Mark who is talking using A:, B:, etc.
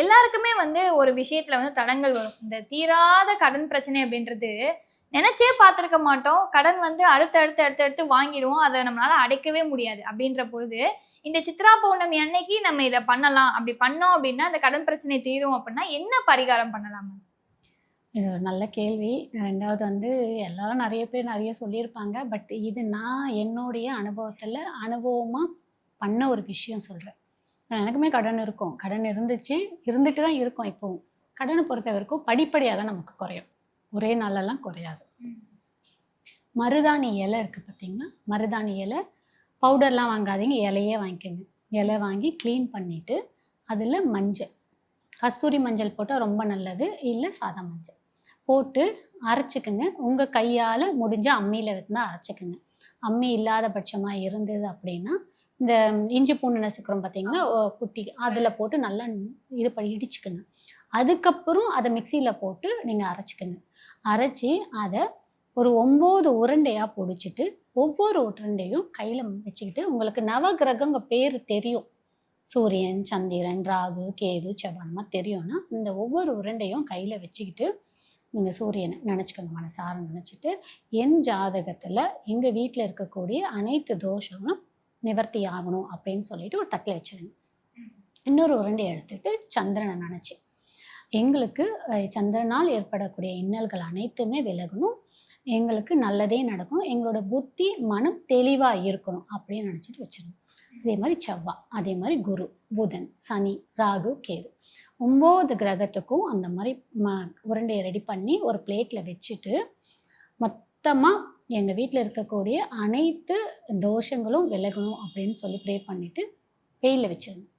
A: எல்லாருக்குமே வந்து ஒரு விஷயத்துல வந்து தடங்கள் வரும். இந்த தீராத கடன் பிரச்சனை அப்படின்றது நினைச்சே பார்த்துருக்க மாட்டோம். கடன் வந்து அடுத்து அடுத்து அடுத்து அடுத்து வாங்கிடுவோம். அதை நம்மளால அடைக்கவே முடியாது அப்படின்ற பொழுது இந்த சித்ரா பௌர்ணமி அன்னைக்கு நம்ம இதை பண்ணலாம். அப்படி பண்ணோம் அப்படின்னா அந்த கடன் பிரச்சனை தீரும் அப்படின்னா என்ன பரிகாரம் பண்ணலாம்
B: இது ஒரு நல்ல கேள்வி. ரெண்டாவது வந்து எல்லாரும் நிறைய பேர் நிறைய சொல்லியிருப்பாங்க. பட் இது நான் என்னுடைய அனுபவத்தில் அனுபவமாக பண்ண ஒரு விஷயம் சொல்கிறேன் எனக்குமே கடன் இருக்கும். கடன் இருந்துச்சு. இருந்துட்டு தான் இருக்கும் இப்போவும் கடனை பொறுத்த வரைக்கும் படிப்படியாக தான் நமக்கு குறையும். ஒரே நாளெல்லாம் குறையாது. மருதாணி இலை இருக்குது பார்த்தீங்கன்னா மருதாணி இலை. பவுடர்லாம் வாங்காதீங்க. இலையே வாங்கிக்கோங்க. இலை வாங்கி க்ளீன் பண்ணிவிட்டு அதில் மஞ்சள். கஸ்தூரி மஞ்சள் போட்டால் ரொம்ப நல்லது. இல்லை சாதா மஞ்சள். போட்டு அரைச்சிக்கோங்க. உங்கள் கையால் முடிஞ்ச அம்மியில் இருந்தால் அரைச்சிக்கோங்க. அம்மி இல்லாத பட்சமாக இருந்தது அப்படின்னா இந்த இஞ்சி பூண்டு நசுக்கிறோம் பார்த்தீங்களா குட்டி அதில் போட்டு நல்லா இது பண்ணி இடிச்சுக்கோங்க. அதுக்கப்புறம் அதை மிக்சியில் போட்டு நீங்கள் அரைச்சிக்கோங்க. அரைச்சி அதை ஒரு ஒம்பது உருண்டையாக பிடிச்சிட்டு ஒவ்வொரு உருண்டையும் கையில் வச்சுக்கிட்டு உங்களுக்கு நவகிரகங்க பேர் தெரியும். சூரியன் சந்திரன் ராகு கேது செவ்வாய் தெரியும்னா இந்த ஒவ்வொரு உருண்டையும் கையில் வச்சுக்கிட்டு நீங்கள் சூரியனை நினச்சிக்கோங்க மனசார நினச்சிட்டு என் ஜாதகத்தில் எங்கள் வீட்டில் இருக்கக்கூடிய அனைத்து தோஷங்களும் நிவர்த்தி ஆகணும் அப்படின்னு சொல்லிட்டு ஒரு தட்டில் வச்சுருங்க. இன்னொரு உருண்டை எடுத்துட்டு சந்திரனை நினச்சி. எங்களுக்கு சந்திரனால் ஏற்படக்கூடிய இன்னல்கள் அனைத்துமே விலகணும். எங்களுக்கு நல்லதே நடக்கணும். எங்களோட புத்தி மனம் தெளிவாக இருக்கணும் அப்படின்னு நினச்சிட்டு வச்சிடணும் அதே மாதிரி செவ்வாய் அதே மாதிரி குரு புதன் சனி ராகு கேது. ஒம்பது கிரகத்துக்கும் அந்த மாதிரி ம உருண்டையை ரெடி பண்ணி ஒரு பிளேட்டில் வச்சுட்டு மொத்தமாக எங்கள் வீட்டில் இருக்கக்கூடிய அனைத்து தோஷங்களும் விலகணும் அப்படின்னு சொல்லி ப்ரே பண்ணிவிட்டு வெயிலில் வச்சிருந்தோம்